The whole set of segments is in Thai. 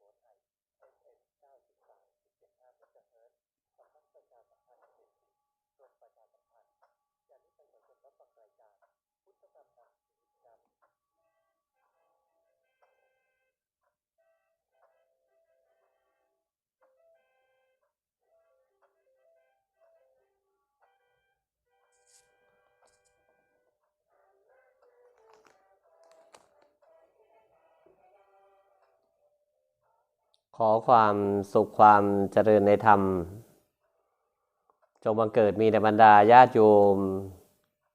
ปลอดภัย ขอความสุขความเจริญในธรรม จงบังเกิดมีในบรรดาญาติโยม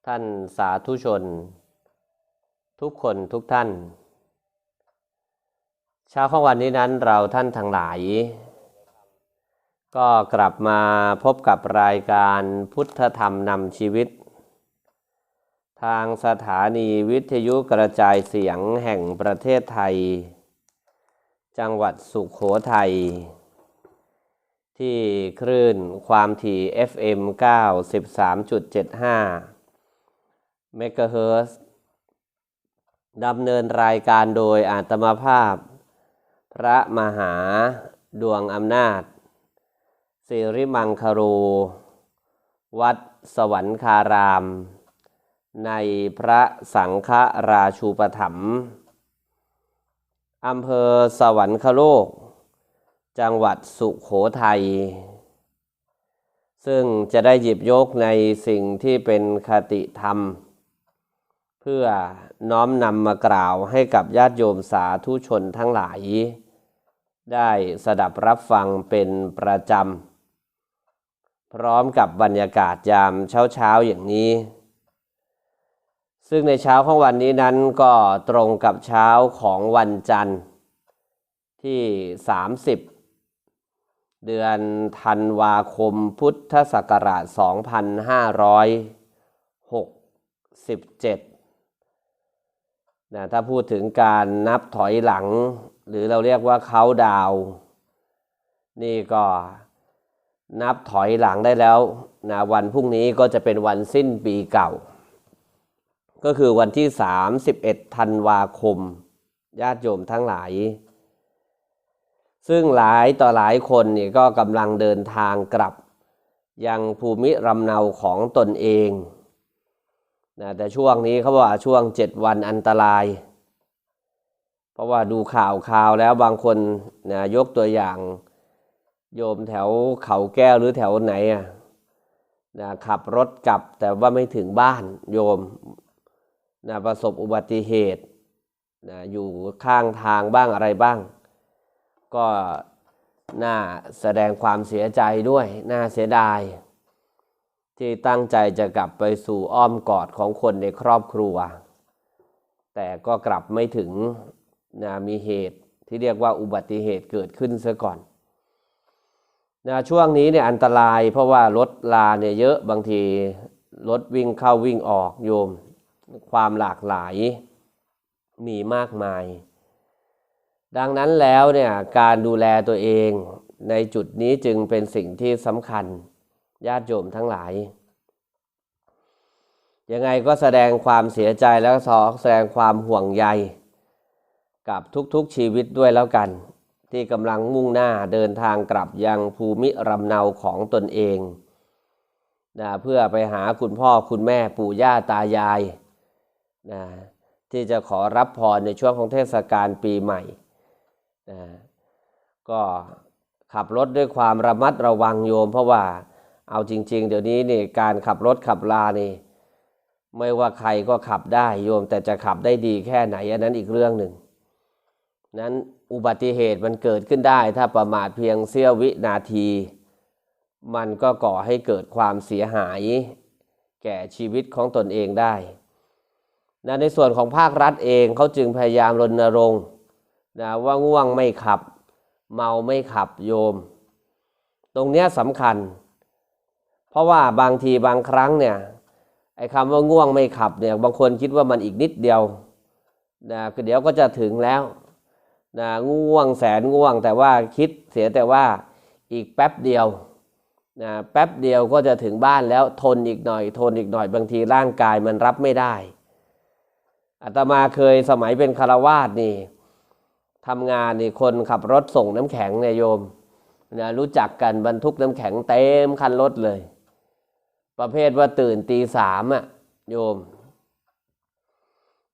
ท่านสาธุชน ทุกคนทุกท่าน เช้าของวันนี้นั้นเราท่านทั้งหลาย ก็กลับมาพบกับรายการพุทธธรรมนำชีวิต ทางสถานีวิทยุกระจายเสียงแห่งประเทศไทย จังหวัดสุขโขทัย ที่คลื่นความถี่ FM 93.75 เมกะเฮิรตซ์ดำเนินรายการโดยอาตมาภาพ พระมหาดวงอำนาจสิริมังคโร วัดสวรรคาราม ในพระสังฆราชูปถัมภ์ อำเภอสวรรคโลก จังหวัดสุขโขทัย ซึ่งจะได้หยิบยกในสิ่งที่เป็นคติธรรม เพื่อน้อมนำมากล่าวให้กับญาติโยมสาธุชนทั้งหลาย ได้สดับรับฟังเป็นประจำ พร้อมกับบรรยากาศยามเช้าๆอย่างนี้ ซึ่งในเช้าของวันนี้นั้นก็ตรงกับเช้าของวันจันทร์ที่ 30 เดือนธันวาคมพุทธศักราช 2567นะถ้าพูดถึงการนับถอยหลัง หรือเราเรียกว่าเขาดาว นี่ก็นับถอยหลังได้แล้วนะวันพรุ่งนี้ก็จะเป็นวันสิ้นปีเก่า ก็คือวันที่ 31ธันวาคม ญาติโยมทั้งหลาย ซึ่งหลายต่อหลายคนนี่ก็กำลังเดินทางกลับ ยังภูมิลำเนาของตนเองนะแต่ช่วงนี้เขาบอกว่าช่วง7วันอันตราย เพราะว่าดูข่าวข่าวแล้วบางคนนะยกตัวอย่าง โยมแถวเขาแก้วหรือแถวไหนอะนะขับรถกลับแต่ว่าไม่ถึงบ้านโยม นะประสบอุบัติเหตุนะอยู่ข้างทางบ้างอะไรบ้าง ก็น่าแสดงความเสียใจด้วย น่าเสียดาย ที่ตั้งใจจะกลับไปสู่อ้อมกอดของคนในครอบครัว แต่ก็กลับไม่ถึงนะมีเหตุที่เรียกว่าอุบัติเหตุเกิดขึ้นซะก่อนนะช่วงนี้เนี่ยอันตรายเพราะว่ารถลาเนี่ยเยอะบางทีรถวิ่งเข้าวิ่งออกโยม ความหลากหลายมีมากมาย ดังนั้นแล้วเนี่ยการดูแลตัวเองในจุดนี้จึงเป็นสิ่งที่สำคัญญาติโยมทั้งหลาย ยังไงก็แสดงความเสียใจแล้วสอแสดงความห่วงใย กับทุกๆชีวิตด้วยแล้วกัน ที่กำลังมุ่งหน้าเดินทางกลับยังภูมิลำเนาของตนเองนะเพื่อไปหาคุณพ่อคุณแม่ปู่ย่าตายาย นะที่จะขอรับพรในช่วงของเทศกาลปีใหม่นะก็ขับรถด้วยความระมัดระวังโยม เพราะว่าเอาจริง ๆ เดี๋ยวนี้นี่การขับรถขับลานี่ไม่ว่าใครก็ขับได้โยม แต่จะขับได้ดีแค่ไหนอันนั้นอีกเรื่องหนึ่งนั้นอุบัติเหตุมันเกิดขึ้นได้ ถ้าประมาทเพียงเสี้ยววินาที มันก็ก่อให้เกิดความเสียหาย แก่ชีวิตของตนเองได้ นะในส่วนของภาครัฐเองเขาจึงพยายามรณรงค์นะว่าง่วงไม่ขับ เมาไม่ขับโยม ตรงเนี้ยสำคัญ เพราะว่าบางทีบางครั้งเนี่ยไอ้คำว่าง่วงไม่ขับเนี่ยบางคนคิดว่ามันอีกนิดเดียวนะเดี๋ยวก็จะถึงแล้วนะง่วงแสนง่วง แต่ว่าคิดเสียแต่ว่าอีกแป๊บเดียวนะแป๊บเดียวก็จะถึงบ้านแล้วทนอีกหน่อย ทนอีกหน่อย บางทีร่างกายมันรับไม่ได้ อาตมาเคยสมัยเป็นคารวาสนี่ทำงานนี่คนขับรถส่งน้ำแข็งเนี่ยโยมนะรู้จักกันบรรทุกน้ำแข็งเต็มคันรถเลย ประเภทว่าตื่นตีสามอะโยม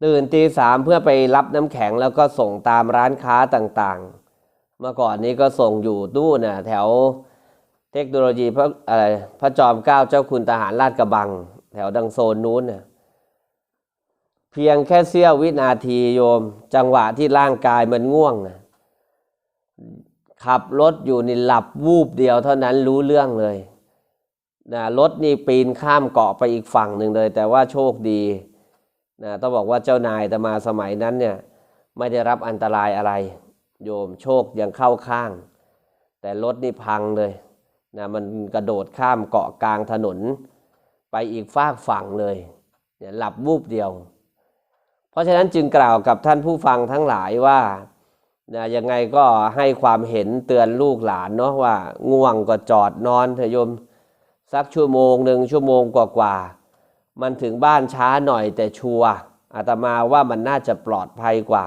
ตื่นตีสามเพื่อไปรับน้ำแข็งแล้วก็ส่งตามร้านค้าต่างๆ เมื่อก่อนนี้ก็ส่งอยู่ตู้น่ะแถวเทคโนโลยีพระอะไรพระจอมเกล้าเจ้าคุณทหารลาดกระบัง แถวดังโซนนู้นน่ะ เพียงแค่เสี้ยววินาทีโยม จังหวะที่ร่างกายมันง่วงนะขับรถอยู่นี่หลับวูบเดียวเท่านั้นรู้เรื่องเลยนะรถนี่ปีนข้ามเกาะไปอีกฝั่งหนึ่งเลย แต่ว่าโชคดีนะต้องบอกว่าเจ้านายแต่มาสมัยนั้นเนี่ยไม่ได้รับอันตรายอะไร โยมโชคยังเข้าข้าง แต่รถนี่พังเลยนะมันกระโดดข้ามเกาะกลางถนน ไปอีกฟากฝั่งเลยเนี่ยหลับวูบเดียว เพราะฉะนั้นจึงกล่าวกับท่านผู้ฟังทั้งหลายว่านะยังไงก็ให้ความเห็นเตือนลูกหลานเนาะว่า ง่วงก็จอดนอนเถอะโยมสักชั่วโมงหนึ่งชั่วโมงกว่าๆมันถึงบ้านช้าหน่อยแต่ชัวร์อาตมาว่ามันน่าจะปลอดภัยกว่า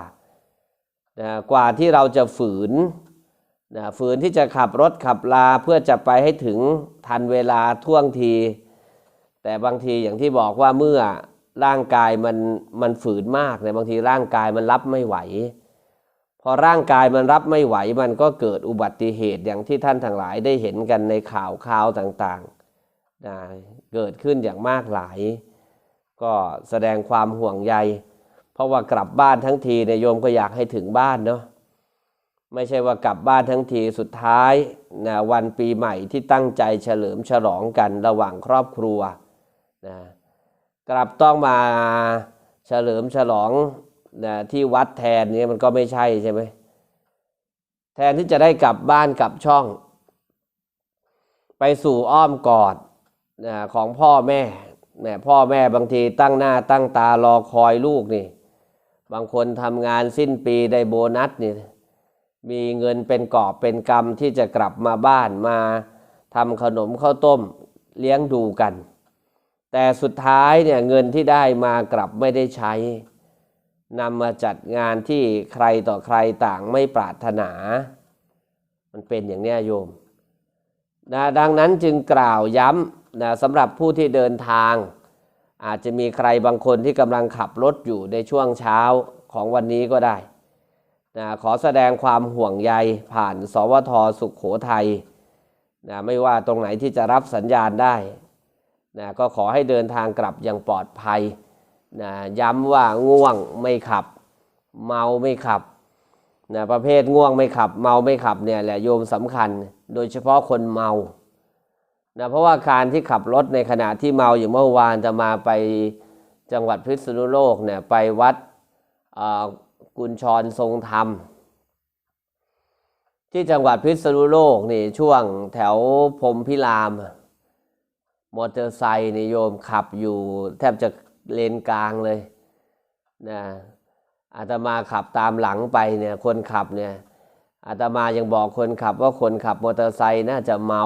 นะกว่าที่เราจะฝืนนะฝืนที่จะขับรถขับลาเพื่อจะไปให้ถึงทันเวลาท่วงที แต่บางทีอย่างที่บอกว่าเมื่อ ร่างกายมันมันฝืนมากเนี่ยบางทีร่างกายมันรับไม่ไหว พอร่างกายมันรับไม่ไหว มันก็เกิดอุบัติเหตุอย่างที่ท่านทั้งหลายได้เห็นกันในข่าวข่าวต่างๆนะเกิดขึ้นอย่างมากหลาย ก็แสดงความห่วงใย เพราะว่ากลับบ้านทั้งทีเนี่ยโยมก็อยากให้ถึงบ้านเนาะไม่ใช่ว่ากลับบ้านทั้งทีสุดท้ายนะวันปีใหม่ที่ตั้งใจเฉลิมฉลองกันระหว่างครอบครัวนะ กลับต้องมาเฉลิมฉลองนะที่วัดแทนเนี่ยมันก็ไม่ใช่ใช่ไหมแทนที่จะได้กลับบ้านกลับช่อง ไปสู่อ้อมกอดนะของพ่อแม่แม่พ่อแม่บางทีตั้งหน้าตั้งตารอคอยลูกนี่ บางคนทำงานสิ้นปีได้โบนัสนี่มีเงินเป็นกอบเป็นกำที่จะกลับมาบ้านมาทำขนมข้าวต้มเลี้ยงดูกัน แต่สุดท้ายเนี่ยเงินที่ได้มากลับไม่ได้ใช้นำมาจัดงานที่ใครต่อใครต่างไม่ปรารถนา มันเป็นอย่างนี้โยมนะดังนั้นจึงกล่าวย้ำนะสำหรับผู้ที่เดินทาง อาจจะมีใครบางคนที่กำลังขับรถอยู่ในช่วงเช้าของวันนี้ก็ได้นะขอแสดงความห่วงใยผ่านสวทสุขโขทัยนะไม่ว่าตรงไหนที่จะรับสัญญาณได้ นะก็ขอให้เดินทางกลับอย่างปลอดภัยนะย้ำว่าง่วงไม่ขับ เมาไม่ขับนะประเภทง่วงไม่ขับ เมาไม่ขับเนี่ยแหละโยมสำคัญ โดยเฉพาะคนเมานะเพราะว่าการที่ขับรถในขณะที่เมาอย่างเมื่อวานจะมาไปจังหวัดพิษณุโลกเนี่ยไปวัดกุญชรทรงธรรม ที่จังหวัดพิษณุโลกนี่ช่วงแถวพรมพิราม มอเตอร์ไซค์นิโยมขับอยู่ แทบจะเลนกลางเลยนะอาตมาขับตามหลังไปเนี่ยคนขับเนี่ยอาตมายังบอกคนขับว่าคนขับมอเตอร์ไซค์น่าจะเมา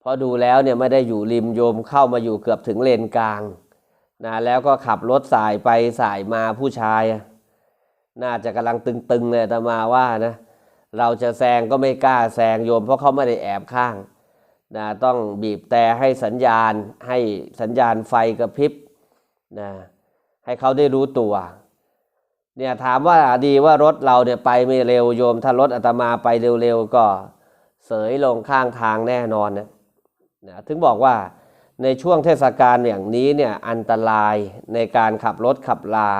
เพราะดูแล้วเนี่ยไม่ได้อยู่ริมโยมเข้ามาอยู่เกือบถึงเลนกลางนะแล้วก็ขับรถสายไปสายมาผู้ชาย น่าจะกำลังตึงๆเลยอาตมาว่านะเราจะแซงก็ไม่กล้าแซงโยมเพราะเขาไม่ได้แอบข้าง นะต้องบีบแต่ให้สัญญาณให้สัญญาณไฟกระพริบนะให้เขาได้รู้ตัวเนี่ยถามว่าดีว่ารถเราเนี่ยไปไม่เร็วโยม ถ้ารถอาตมาไปเร็วๆก็เสยลงข้างทางแน่นอนนะนะถึงบอกว่าในช่วงเทศกาลอย่างนี้เนี่ยอันตรายในการขับรถขับลา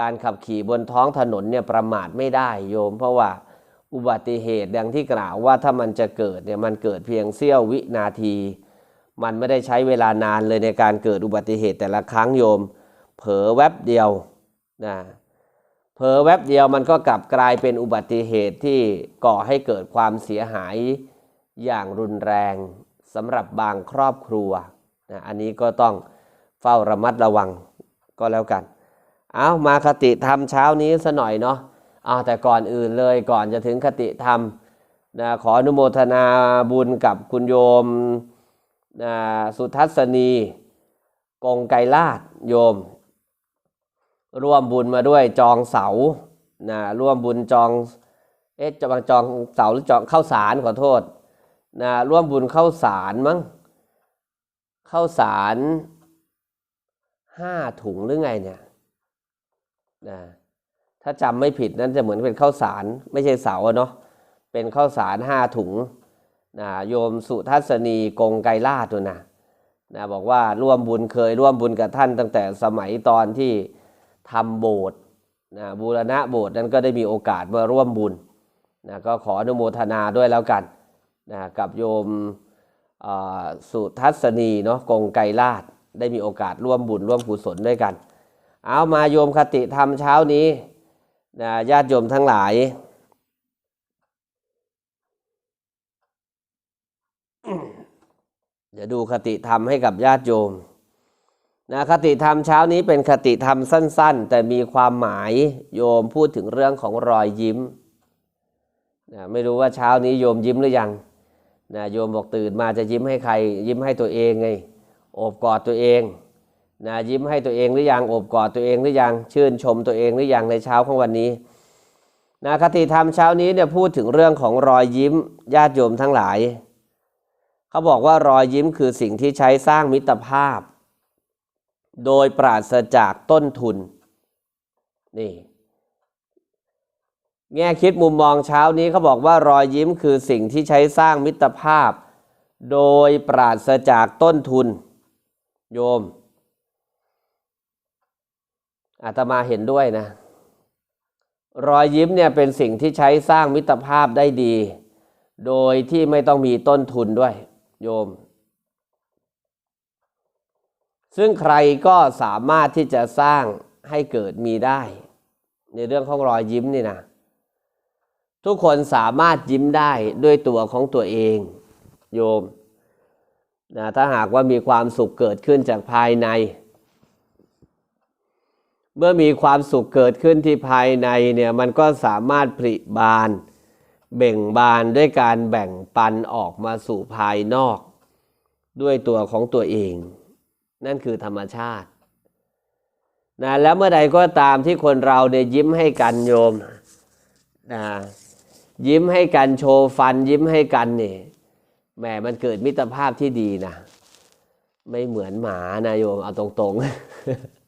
การขับขี่บนท้องถนนเนี่ยประมาทไม่ได้โยม เพราะว่า อุบัติเหตุดังที่กล่าวว่าถ้ามันจะเกิดเนี่ยมันเกิดเพียงเสี้ยววินาที มันไม่ได้ใช้เวลานานเลยในการเกิดอุบัติเหตุแต่ละครั้งโยม เผลอแวบเดียวนะเผลอแวบเดียวมันก็กลับกลายเป็นอุบัติเหตุที่ก่อให้เกิดความเสียหายอย่างรุนแรงสำหรับบางครอบครัวนะอันนี้ก็ต้องเฝ้าระมัดระวังก็แล้วกัน เอามาคติธรรมเช้านี้สหน่อยเนาะ เอาแต่ก่อนอื่นเลยก่อนจะถึงคติธรรมนะขออนุโมทนาบุญกับคุณโยมนะสุทัศนีกงไกรลาดโยม ร่วมบุญมาด้วยจองเสานะร่วมบุญจองเอ๊ะจะบางจองเสาหรือจองข้าวสารขอโทษนะร่วมบุญข้าวสารมั้งข้าวสารห้าถุงหรือไงเนี่ยนะ ถ้าจำไม่ผิดนั่นจะเหมือนเป็นข้าวสารไม่ใช่เสาเนาะเป็นข้าวสารห้าถุงนะโยมสุทัศนีกงไกรลาตัวนะนะบอกว่าร่วมบุญเคยร่วมบุญกับท่านตั้งแต่สมัยตอนที่ทำโบสถ์นะบูรณะโบสถ์นั้นก็ได้มีโอกาสมาร่วมบุญนะก็ขออนุโมทนาด้วยแล้วกันนะกับโยมสุทัศนีเนาะกงไกรลาดได้มีโอกาสร่วมบุญร่วมกุศลด้วยกัน เอามาโยมคติธรรมเช้านี้ นะญาติโยมทั้งหลาย เดี๋ยวดูคติธรรมให้กับญาติโยมนะคติธรรมเช้านี้เป็นคติธรรมสั้น ๆ แต่มีความหมายโยมพูดถึงเรื่องของรอยยิ้มนะไม่รู้ว่าเช้านี้โยมยิ้มหรือยังนะโยมบอกตื่นมาจะยิ้มให้ใคร ยิ้มให้ตัวเองไงโอบกอดตัวเอง นะยิ้มให้ตัวเองหรือยังโอบกอดตัวเองหรือยังชื่นชมตัวเองหรือยังในเช้าของวันนี้นะคติธรรมเช้านี้เนี่ยพูดถึงเรื่องของรอยยิ้มญาติโยมทั้งหลาย เขาบอกว่ารอยยิ้มคือสิ่งที่ใช้สร้างมิตรภาพ โดยปราศจากต้นทุนนี่แง่คิดมุมมองเช้านี้เขาบอกว่ารอยยิ้มคือสิ่งที่ใช้สร้างมิตรภาพ โดยปราศจากต้นทุน โยม อาตมาเห็นด้วยนะ รอยยิ้มเนี่ยเป็นสิ่งที่ใช้สร้างมิตรภาพได้ดี โดยที่ไม่ต้องมีต้นทุนด้วย โยม ซึ่งใครก็สามารถที่จะสร้างให้เกิดมีได้ ในเรื่องของรอยยิ้มนี่นะทุกคนสามารถยิ้มได้ด้วยตัวของตัวเอง โยมนะถ้าหากว่ามีความสุขเกิดขึ้นจากภายใน เมื่อมีความสุขเกิดขึ้นที่ภายในเนี่ยมันก็สามารถผลิบาน เบ่งบานด้วยการแบ่งปันออกมาสู่ภายนอก ด้วยตัวของตัวเอง นั่นคือธรรมชาตินะแล้วเมื่อใดก็ตามที่คนเราเนี่ยยิ้มให้กันโยมนะยิ้มให้กันโชว์ฟัน ยิ้มให้กันเนี่ยแหมมันเกิดมิตรภาพที่ดีนะ ไม่เหมือนหมานะโยมเอาตรงๆ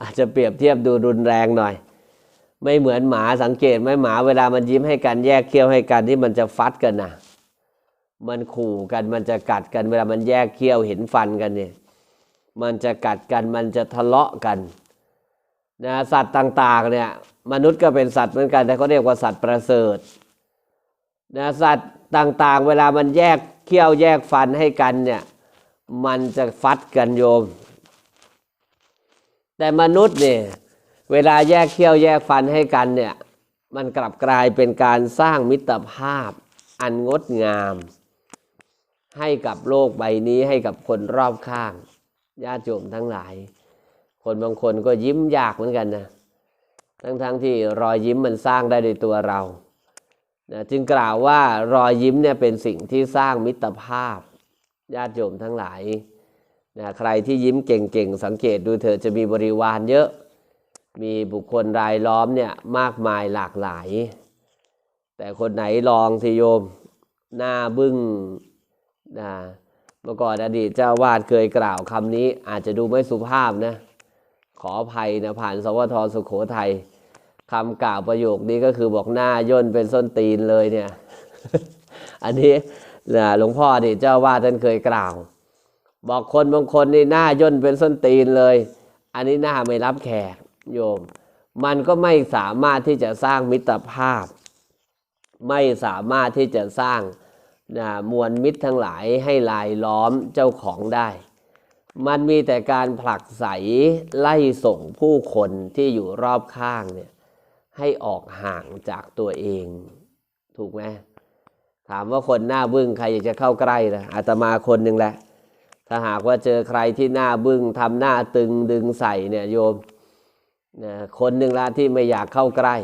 อาจจะเปรียบเทียบดูรุนแรงหน่อย ไม่เหมือนหมาสังเกตไหมหมาเวลามันยิ้มให้กันแยกเขี้ยวให้กันที่มันจะฟัดกันนะมันขู่กันมันจะกัดกัน เวลามันแยกเขี้ยวเห็นฟันกันเนี่ยมันจะกัดกันมันจะทะเลาะกันนะสัตว์ต่างๆเนี่ยมนุษย์ก็เป็นสัตว์เหมือนกันแต่เขาเรียกว่าสัตว์ประเสริฐนะสัตว์ต่างๆ เวลามันแยกเขี้ยวแยกฟันให้กันเนี่ยมันจะฟัดกันโยม แต่มนุษย์เนี่ยเวลาแยกเขี้ยวแยกฟันให้กันเนี่ยมันกลับกลายเป็นการสร้างมิตรภาพอันงดงาม ให้กับโลกใบนี้ให้กับคนรอบข้างญาติโยมทั้งหลาย คนบางคนก็ยิ้มยากเหมือนกันนะทั้งๆทที่รอยยิ้มมันสร้างได้ในตัวเรานะจึงกล่าวว่ารอยยิ้มเนี่ยเป็นสิ่งที่สร้างมิตรภาพญาติโยมทั้งหลาย นะใครที่ยิ้มเก่งๆ สังเกตดูเถอะจะมีบริวารเยอะ มีบุคคลรายล้อมเนี่ยมากมายหลากหลาย แต่คนไหนลองสิโยมหน้าบึ้งนะเมื่อก่อนอดีตเจ้าวาดเคยกล่าวคำนี้อาจจะดูไม่สุภาพนะ ขออภัยนะผ่านสวทสุขโขทัยคำกล่าวประโยคนี้ก็คือบอกหน้าย่นเป็นส้นตีนเลยเนี่ย อันนี้นะหลวงพ่อนี่เจ้าวาดท่านเคยกล่าว บอกคนบางคนนี่หน้าย่นเป็นส้นตีนเลย อันนี้หน้าไม่รับแขกโยม มันก็ไม่สามารถที่จะสร้างมิตรภาพ ไม่สามารถที่จะสร้างนะมวลมิตรทั้งหลายให้ลายล้อมเจ้าของได้ มันมีแต่การผลักไสไล่ส่งผู้คนที่อยู่รอบข้างเนี่ยให้ออกห่างจากตัวเอง ถูกไหมถามว่าคนหน้าบึ้งใครอยากจะเข้าใกล้นะอาตมาคนหนึ่งแหละ ถ้าหากว่าเจอใครที่หน้าบึ้งทำหน้าตึงดึงใส่เนี่ยโยมนะคนหนึ่งละที่ไม่อยากเข้าใกล้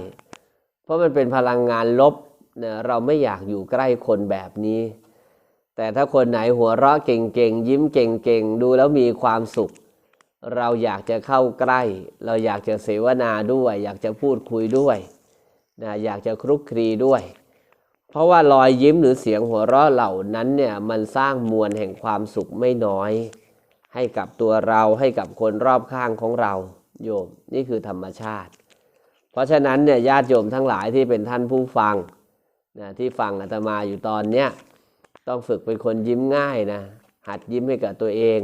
เพราะมันเป็นพลังงานลบนะเราไม่อยากอยู่ใกล้คนแบบนี้ แต่ถ้าคนไหนหัวเราะเก่งๆ ยิ้มเก่งๆ ดูแล้วมีความสุข เราอยากจะเข้าใกล้ เราอยากจะเสวนาด้วย อยากจะพูดคุยด้วยนะอยากจะคลุกคลีด้วย เพราะว่ารอยยิ้มหรือเสียงหัวเราะเหล่านั้นเนี่ยมันสร้างมวลแห่งความสุขไม่น้อย ให้กับตัวเราให้กับคนรอบข้างของเรา โยมนี่คือธรรมชาติ เพราะฉะนั้นเนี่ยญาติโยมทั้งหลายที่เป็นท่านผู้ฟังนะที่ฟังอาตมาอยู่ตอนเนี้ยต้องฝึกเป็นคนยิ้มง่ายนะหัดยิ้มให้กับตัวเอง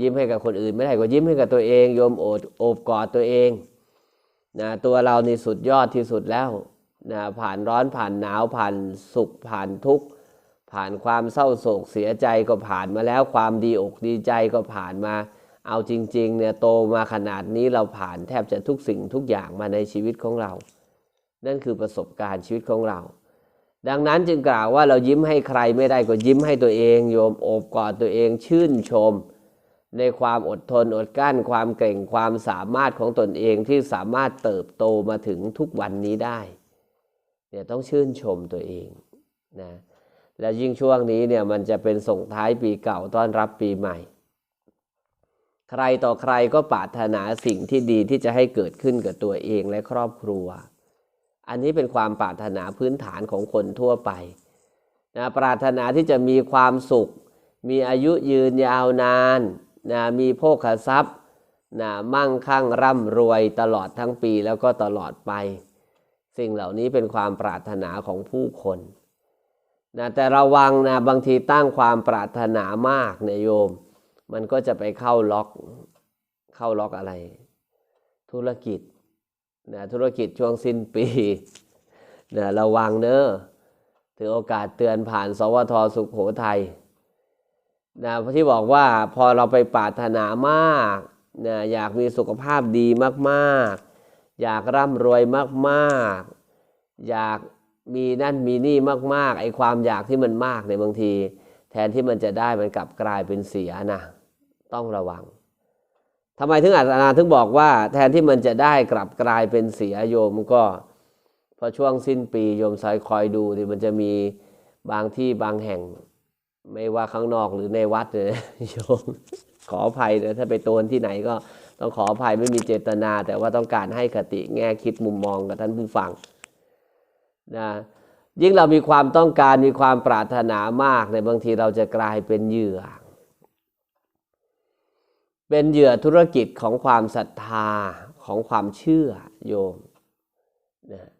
ยิ้มให้กับคนอื่นไม่ได้ก็ยิ้มให้กับตัวเองโยมโอบโอบกอดตัวเองนะตัวเรานี่สุดยอดที่สุดแล้ว นะผ่านร้อนผ่านหนาวผ่านสุขผ่านทุกข์ผ่านความเศร้าโศกเสียใจก็ผ่านมาแล้วความดีอกดีใจก็ผ่านมา เอาจริงๆเนี่ยโตมาขนาดนี้เราผ่านแทบจะทุกสิ่งทุกอย่างมาในชีวิตของเรา นั่นคือประสบการณ์ชีวิตของเรา ดังนั้นจึงกล่าวว่าเรายิ้มให้ใครไม่ได้ก็ยิ้มให้ตัวเองโยมโอบกอดตัวเองชื่นชม ในความอดทนอดกลั้นความเก่งความสามารถของตนเองที่สามารถเติบโตมาถึงทุกวันนี้ได้ เนี่ยต้องชื่นชมตัวเองนะและยิ่งช่วงนี้เนี่ยมันจะเป็นส่งท้ายปีเก่าต้อนรับปีใหม่ ใครต่อใครก็ปรารถนาสิ่งที่ดีที่จะให้เกิดขึ้นกับตัวเองและครอบครัว อันนี้เป็นความปรารถนาพื้นฐานของคนทั่วไปนะปรารถนาที่จะมีความสุข มีอายุยืนยาวนานนะมีโภคทรัพย์นะมั่งคั่งร่ำรวยตลอดทั้งปีแล้วก็ตลอดไป สิ่งเหล่านี้เป็นความปรารถนาของผู้คนนะแต่ระวังนะบางทีตั้งความปรารถนามากเนี่ยโยม มันก็จะไปเข้าล็อกเข้าล็อกอะไร ธุรกิจนะธุรกิจช่วงสิ้นปีนะระวังเนอะถือโอกาสเตือนผ่าน สวทสุขโขทัยนะที่บอกว่าพอเราไปปรารถนามากนะอยากมีสุขภาพดีมากๆ อยากร่ำรวยมากๆ อยากมีนั่นมีนี่มาก ๆ ไอ้ความอยากที่มันมากในบางที แทนที่มันจะได้มันกลับกลายเป็นเสียนะต้องระวังทำไมถึงอาจารย์ถึงบอกว่า แทนที่มันจะได้กลับกลายเป็นเสียโยมก็พอช่วงสิ้นปีโยมซอยคอยดูที่มันจะมีบางที่บางแห่ง ไม่ว่าข้างนอกหรือในวัดเลยโยมขออภัยนะถ้าไปโตนที่ไหนก็ ต้องขออภัยไม่มีเจตนา แต่ว่าต้องการให้คติแง่คิดมุมมองกับท่านผู้ฟังนะยิ่งเรามีความต้องการมีความปรารถนามากในบางทีเราจะกลายเป็นเหยื่อ เป็นเหยื่อธุรกิจของความศรัทธาของความเชื่อโยมนะ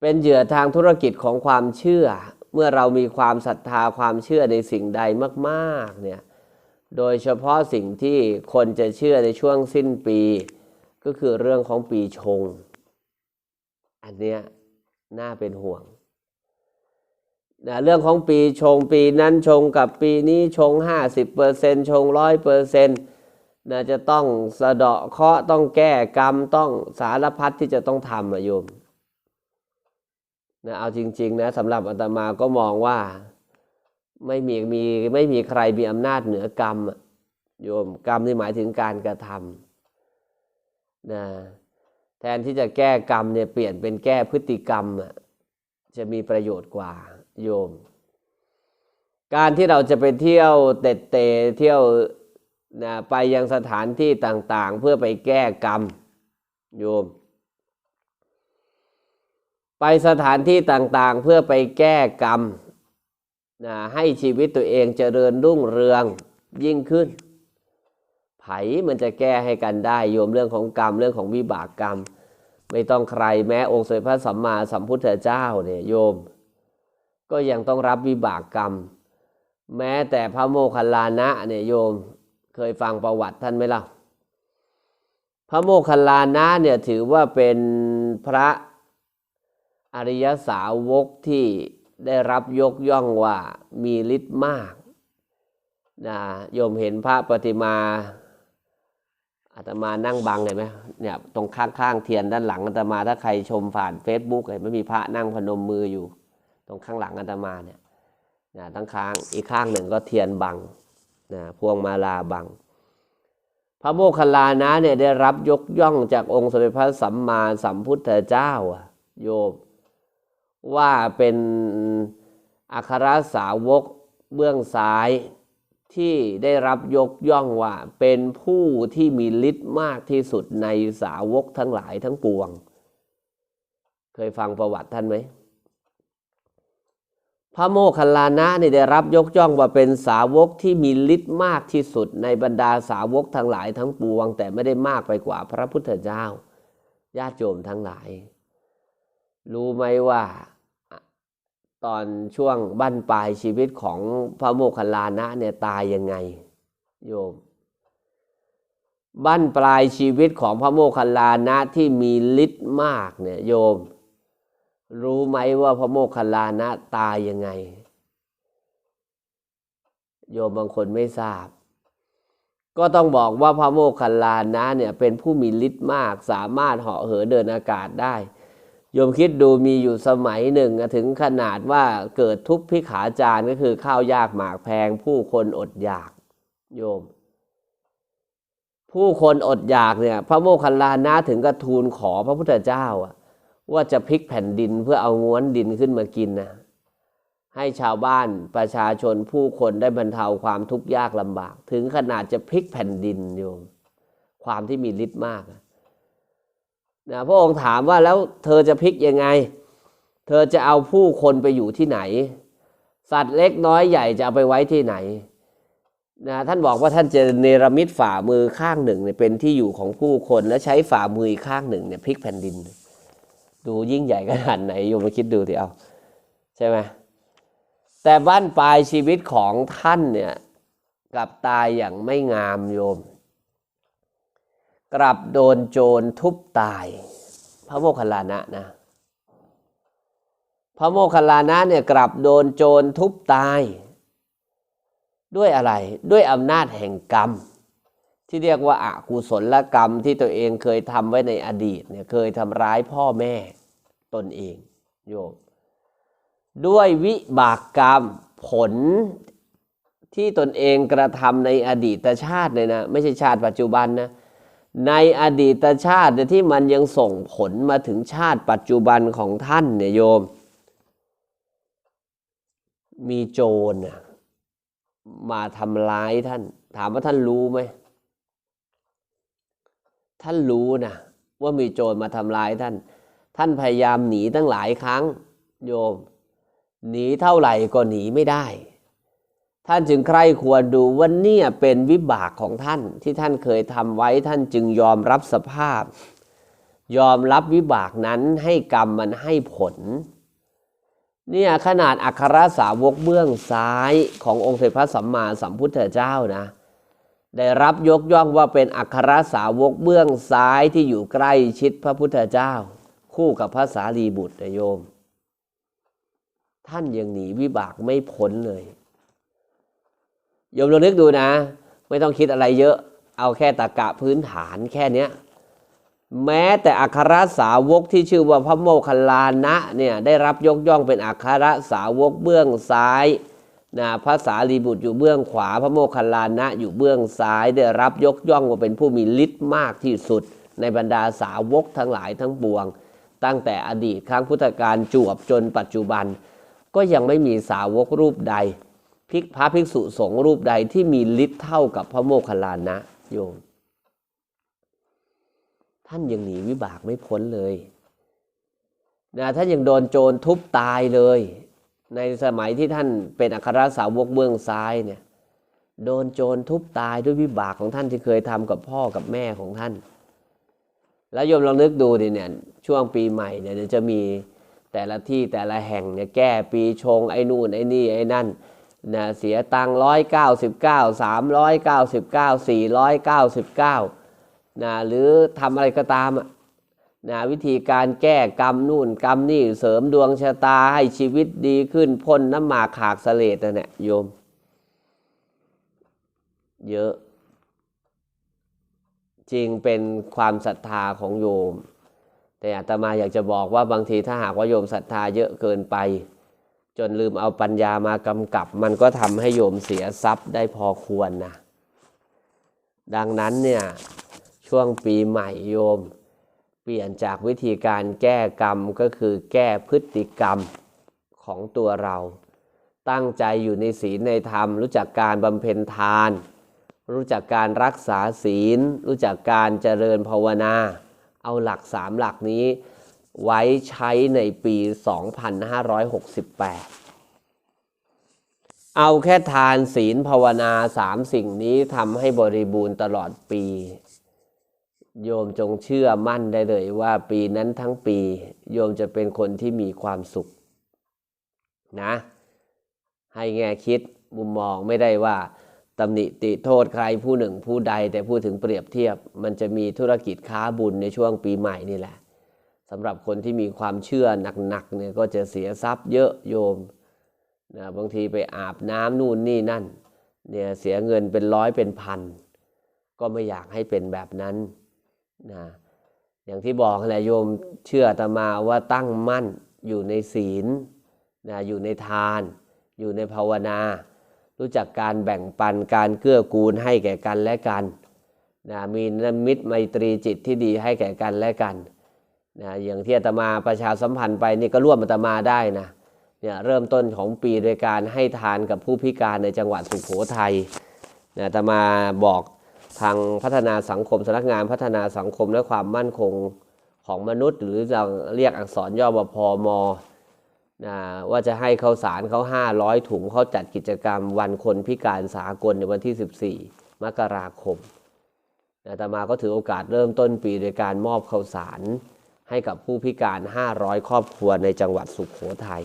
เป็นเหยื่อทางธุรกิจของความเชื่อ เมื่อเรามีความศรัทธาความเชื่อในสิ่งใดมาก ๆ เนี่ย โดยเฉพาะสิ่งที่คนจะเชื่อในช่วงสิ้นปี ก็คือเรื่องของปีชง อันเนี้ยน่าเป็นห่วงนะเรื่องของปีชงปีนั้นชงกับปีนี้ชง 50%ชงร้อยเปอร์เซ็นต์นะจะต้องสะเดาะเคราะห์ต้องแก้กรรมต้องสารพัดที่จะต้องทำอะโยมนะเอาจริง ๆ นะสำหรับอาตมาก็มองว่า ไม่มีมีไม่มีใครมีอำนาจเหนือกรรมอะโยมกรรมนี่หมายถึงการกระทำนะแทนที่จะแก้กรรมเนี่ยเปลี่ยนเป็นแก้พฤติกรรมอะจะมีประโยชน์กว่าโยม การที่เราจะไปเที่ยวเตะเตะเที่ยวนะไปยังสถานที่ต่าง ๆ เพื่อไปแก้กรรมโยม ไปสถานที่ต่างๆ เพื่อไปแก้กรรม นะให้ชีวิตตัวเองเจริญรุ่งเรืองยิ่งขึ้น ไผมันจะแก้ให้กันได้โยมเรื่องของกรรมเรื่องของวิบากกรรม ไม่ต้องใครแม้องค์สมเด็จพระสัมมาสัมพุทธเจ้าเนี่ยโยม ก็ยังต้องรับวิบากกรรม แม้แต่พระโมคคัลลานะเนี่ยโยมเคยฟังประวัติท่านไหมล่ะพระโมคคัลลานะเนี่ยถือว่าเป็นพระอริยสาวกที่ ได้รับยกย่องว่ามีฤทธิ์มากนะโยมเห็นพระปฏิมาอาตมานั่งบังเห็นไหมเนี่ยตรงข้างๆเทียนด้านหลังอาตมาถ้าใครชมผ่านเฟซบุ๊กเห็นไหมมีพระนั่งพนมมืออยู่ ตรงข้างหลังอาตมาเนี่ยนะทั้งข้างอีกข้างหนึ่งก็เทียนบังนะพวงมาลาบัง พระโมคคัลลานะเนี่ยได้รับยกย่องจากองค์สมเด็จพระสัมมาสัมพุทธเจ้าโยม ว่าเป็นอัครสาวกเบื้องซ้ายที่ได้รับยกย่องว่าเป็นผู้ที่มีฤทธิ์มากที่สุดในสาวกทั้งหลายทั้งปวง เคยฟังประวัติท่านไหม พระโมคคัลลานะนี่ได้รับยกย่องว่าเป็นสาวกที่มีฤทธิ์มากที่สุดในบรรดาสาวกทั้งหลายทั้งปวง แต่ไม่ได้มากไปกว่าพระพุทธเจ้าญาติโยมทั้งหลาย รู้ไหมว่า ตอนช่วงบั้นปลายชีวิตของพระโมคคัลลานะเนี่ยตายยังไงโยม บั้นปลายชีวิตของพระโมคคัลลานะที่มีฤทธิ์มากเนี่ยโยม รู้ไหมว่าพระโมคคัลลานะตายยังไง โยมบางคนไม่ทราบ ก็ต้องบอกว่าพระโมคคัลลานะเนี่ยเป็นผู้มีฤทธิ์มาก สามารถเหาะเหินเดินอากาศได้ โยมคิดดูมีอยู่สมัยหนึ่งถึงขนาดว่าเกิดทุกพิขาจารก็คือข้าวยากหมากแพง ผู้คนอดอยาก โยม ผู้คนอดอยากเนี่ย พระโมคคัลลานะถึงกระทูลขอพระพุทธเจ้าว่าจะพลิกแผ่นดินเพื่อเอาง้วนดินขึ้นมากินนะให้ชาวบ้านประชาชนผู้คนได้บรรเทาความทุกข์ยากลำบาก ถึงขนาดจะพลิกแผ่นดินโยม ความที่มีฤทธิ์มากนะ นะพระองค์ถามว่าแล้วเธอจะพลิกยังไง เธอจะเอาผู้คนไปอยู่ที่ไหน สัตว์เล็กน้อยใหญ่จะเอาไปไว้ที่ไหนนะท่านบอกว่าท่านจะเนรมิตฝ่ามือข้างหนึ่งเนี่ยเป็นที่อยู่ของผู้คนและใช้ฝ่ามืออีกข้างหนึ่งเนี่ยพลิกแผ่นดิน ดูยิ่งใหญ่ขนาดไหนโยมมาคิดดูทีเอาใช่ไหมแต่บ้านปลายชีวิตของท่านเนี่ยกลับตายอย่างไม่งามโยม กลับโดนโจรทุบตาย พระโมคคัลลานะนะ พระโมคคัลลานะเนี่ยกลับโดนโจรทุบตาย ด้วยอะไรด้วยอำนาจแห่งกรรม ที่เรียกว่าอากุศลกรรมที่ตัวเองเคยทำไว้ในอดีตเนี่ยเคยทำร้ายพ่อแม่ตนเองโยมด้วยวิบากกรรมผลที่ตนเองกระทำในอดีตชาติเลยนะ ไม่ใช่ชาติปัจจุบันนะ ในอดีตชาติที่มันยังส่งผลมาถึงชาติปัจจุบันของท่านเนี่ยโยม มีโจรมาทำร้ายท่าน ถามว่าท่านรู้ไหม ท่านรู้นะว่ามีโจรมาทำร้ายท่าน ท่านพยายามหนีตั้งหลายครั้ง โยม หนีเท่าไหร่ก็หนีไม่ได้ ท่านจึงใคร่ควรดูว่าเนี่ยเป็นวิบากของท่านที่ท่านเคยทำไว้ท่านจึงยอมรับสภาพ ยอมรับวิบากนั้นให้กรรมมันให้ผล เนี่ยขนาดอัครสาวกเบื้องซ้ายขององค์เสด็จพระสัมมาสัมพุทธเจ้านะ ได้รับยกย่องว่าเป็นอัครสาวกเบื้องซ้ายที่อยู่ใกล้ชิดพระพุทธเจ้า คู่กับพระสารีบุตรโยม ท่านยังหนีวิบากไม่พ้นเลย โยมลองนึกดูนะ ไม่ต้องคิดอะไรเยอะ เอาแค่ตะกะพื้นฐานแค่เนี้ยแม้แต่อัครสาวกที่ชื่อว่าพระโมคคัลลานะเนี่ยได้รับยกย่องเป็นอัครสาวกเบื้องซ้ายนะพระสารีบุตรอยู่เบื้องขวา พระโมคคัลลานะอยู่เบื้องซ้าย ได้รับยกย่องว่าเป็นผู้มีฤทธิ์มากที่สุด ในบรรดาสาวกทั้งหลายทั้งปวง ตั้งแต่อดีตครั้งพุทธกาลจวบจนปัจจุบัน ก็ยังไม่มีสาวกรูปใด ภิกพระภิกษุสงฆ์รูปใดที่มีฤทธิ์เท่ากับพระโมคคัลลานะโยม ท่านยังหนีวิบากไม่พ้นเลยนะท่านยังโดนโจรทุบตายเลย ในสมัยที่ท่านเป็นอัครสาวกเบื้องซ้ายเนี่ย โดนโจรทุบตายด้วยวิบากของท่านที่เคยทำกับพ่อกับแม่ของท่าน แล้วโยมลองนึกดูดิเนี่ยช่วงปีใหม่เนี่ยจะมีแต่ละที่แต่ละแห่งเนี่ยแก้ปีชงไอ้นู่นไอ้นี่ไอ้นั่น นะเสียตังร้อยเก้าสิบเก้าสามร้อยเก้าสิบเก้าสี่ร้อยเก้าสิบเก้านะหรือทำอะไรก็ตามนะวิธีการแก้กรรมนู่นกรรมนี่เสริมดวงชะตาให้ชีวิตดีขึ้นพ้นน้ำหมากขากสเลดนั่นแหละโยม เยอะ จริงเป็นความศรัทธาของโยม แต่อาตมาอยากจะบอกว่าบางทีถ้าหากว่าโยมศรัทธาเยอะเกินไป จนลืมเอาปัญญามากำกับ มันก็ทำให้โยมเสียทรัพย์ได้พอควรนะ ดังนั้นเนี่ย ช่วงปีใหม่โยม เปลี่ยนจากวิธีการแก้กรรมก็คือแก้พฤติกรรมของตัวเรา ตั้งใจอยู่ในศีลในธรรม รู้จักการบำเพ็ญทาน รู้จักการรักษาศีล รู้จักการเจริญภาวนา เอาหลักสามหลักนี้ ไว้ใช้ในปี 2568 เอาแค่ทานศีลภาวนาสามสิ่งนี้ทำให้บริบูรณ์ตลอดปี โยมจงเชื่อมั่นได้เลยว่าปีนั้นทั้งปี โยมจะเป็นคนที่มีความสุข นะ ให้แง่คิดมุมมองไม่ได้ว่าตำหนิติโทษใครผู้หนึ่งผู้ใดแต่พูดถึงเปรียบเทียบ มันจะมีธุรกิจค้าบุญในช่วงปีใหม่นี่แหละ สำหรับคนที่มีความเชื่อหนักๆเนี่ยก็จะเสียทรัพย์เยอะโยมนะบางทีไปอาบน้ำนู่นนี่นั่นเนี่ยเสียเงินเป็นร้อยเป็นพัน ก็ไม่อยากให้เป็นแบบนั้นนะอย่างที่บอกแหละโยมเชื่อตมาว่าตั้งมั่นอยู่ในศีลนะอยู่ในทาน อยู่ในภาวนา รู้จักการแบ่งปันการเกื้อกูลให้แก่กันและกันนะมีนมิตรไมตรีจิตที่ดีให้แก่กันและกัน นะอย่างที่อาตมาประชาสัมพันธ์ไปนี่ก็ร่วมอาตมาได้นะเนี่ยเริ่มต้นของปีโดยการให้ทานกับผู้พิการในจังหวัดสุโขทัยนะอาตมาบอกทางพัฒนาสังคมสำนักงานพัฒนาสังคมและความมั่นคงของมนุษย์ หรือจะเรียกอักษรย่อบพมนะว่าจะให้เขาวสารเขา500 ถุงเขาจัดกิจกรรมวันคนพิการสากลในวันที่ 14 มกราคมนะแต่มาก็ถือโอกาสเริ่มต้นปีโดยการมอบข้าวสาร ให้กับผู้พิการ 500 ครอบครัวในจังหวัดสุขโขทัย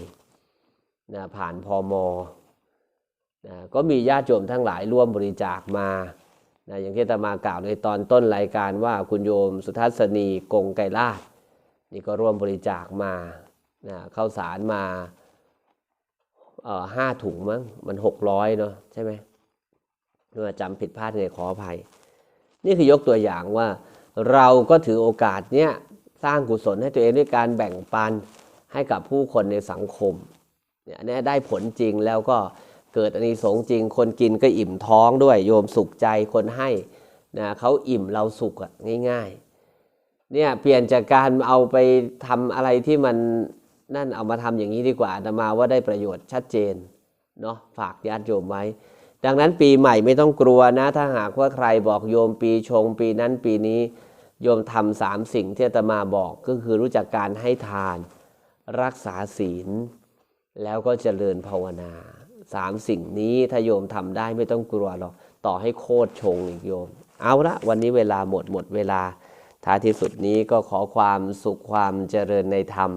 นะผ่านพอมนะก็มีญาติโยมทั้งหลายร่วมบริจาคมานะอย่างที่ตมากล่าวในตอนต้นรายการว่าคุณโยมสุทัศนีกงไกรลาชนี่ก็ร่วมบริจาคมานะข้าสารมาห้าถุงมั้งมันหกร้อยเนาะใช่ไหมเมื่อจำผิดพลาดไงขออภัย นี่คือยกตัวอย่างว่าเราก็ถือโอกาสเนี้ย สร้างกุศลให้ตัวเองด้วยการแบ่งปันให้กับผู้คนในสังคมเนี่ยอันนี้ได้ผลจริงแล้วก็เกิดอานิสงส์จริง คนกินก็อิ่มท้องด้วยโยมสุขใจคนให้นะเขาอิ่มเราสุขอะง่ายๆเนี่ยเปลี่ยนจากการเอาไปทำอะไรที่มันนั่นเอามาทำอย่างนี้ดีกว่าอาตมาว่าได้ประโยชน์ชัดเจนเนาะฝากญาติโยมไว้ ดังนั้นปีใหม่ไม่ต้องกลัวนะ ถ้าหากว่าใครบอกโยมปีชงปีนั้นปีนี้ โยมทำสามสิ่งที่อาตมาบอกก็คือรู้จักการให้ทาน รักษาศีล แล้วก็เจริญภาวนาสามสิ่งนี้ถ้าโยมทำได้ไม่ต้องกลัวหรอกต่อให้โคตรชงอีกโยม เอาละวันนี้เวลาหมดหมดเวลาท้ายที่สุดนี้ก็ขอความสุขความเจริญในธรรม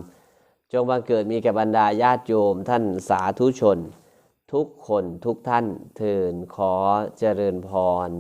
จงบังเกิดมีแก่บรรดาญาติโยมท่านสาธุชน ทุกคนทุกท่านเทินขอเจริญพร